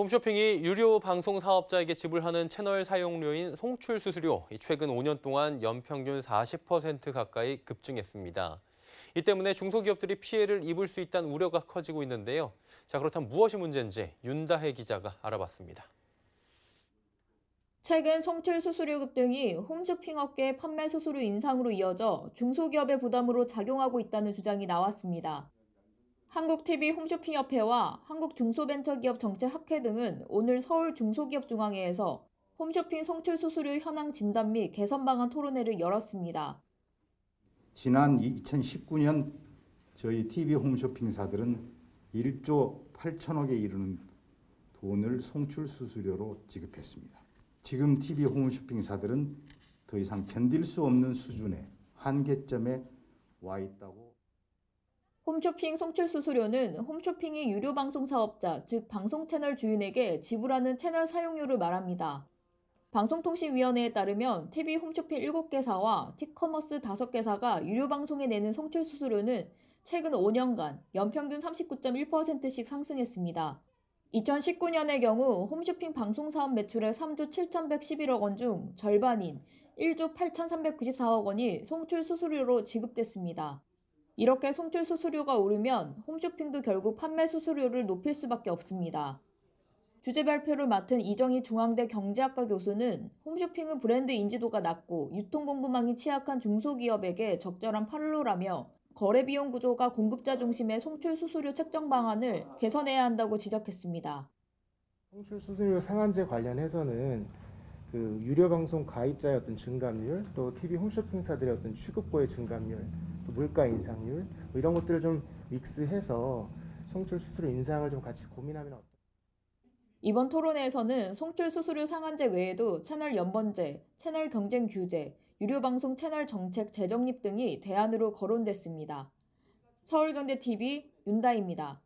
홈쇼핑이 유료 방송 사업자에게 지불하는 채널 사용료인 송출 수수료 이 최근 5년 동안 연평균 40% 가까이 급증했습니다. 이 때문에 중소기업들이 피해를 입을 수 있다는 우려가 커지고 있는데요. 자 그렇다면 무엇이 문제인지 윤다혜 기자가 알아봤습니다. 최근 송출 수수료 급등이 홈쇼핑 업계 판매 수수료 인상으로 이어져 중소기업의 부담으로 작용하고 있다는 주장이 나왔습니다. 한국TV 홈쇼핑협회와 한국중소벤처기업 정책학회 등은 오늘 서울 중소기업중앙회에서 홈쇼핑 송출 수수료 현황 진단 및 개선 방안 토론회를 열었습니다. 지난 2019년 저희 TV 홈쇼핑사들은 1조 8천억에 이르는 돈을 송출 수수료로 지급했습니다. 지금 TV 홈쇼핑사들은 더 이상 견딜 수 없는 수준의 한계점에 와 있다고 홈쇼핑 송출 수수료는 홈쇼핑이 유료 방송 사업자, 즉 방송 채널 주인에게 지불하는 채널 사용료를 말합니다. 방송통신위원회에 따르면 TV 홈쇼핑 7개사와 티커머스 5개사가 유료 방송에 내는 송출 수수료는 최근 5년간 연평균 39.1%씩 상승했습니다. 2019년의 경우 홈쇼핑 방송 사업 매출의 3조 7,111억 원 중 절반인 1조 8,394억 원이 송출 수수료로 지급됐습니다. 이렇게 송출 수수료가 오르면 홈쇼핑도 결국 판매 수수료를 높일 수밖에 없습니다. 주제 발표를 맡은 이정희 중앙대 경제학과 교수는 홈쇼핑은 브랜드 인지도가 낮고 유통 공급망이 취약한 중소기업에게 적절한 판로라며 거래 비용 구조가 공급자 중심의 송출 수수료 책정 방안을 개선해야 한다고 지적했습니다. 송출 수수료 상한제 관련해서는 그 유료 방송 가입자의 어떤 증감률, 또 TV 홈쇼핑사들의 어떤 취급고의 증감률, 또 물가 인상률 뭐 이런 것들을 좀 믹스해서 송출 수수료 인상을 좀 같이 고민하면 어떨까? 이번 토론회에서는 송출 수수료 상한제 외에도 채널 연번제, 채널 경쟁 규제, 유료 방송 채널 정책 재정립 등이 대안으로 거론됐습니다. 서울경제TV 윤다입니다.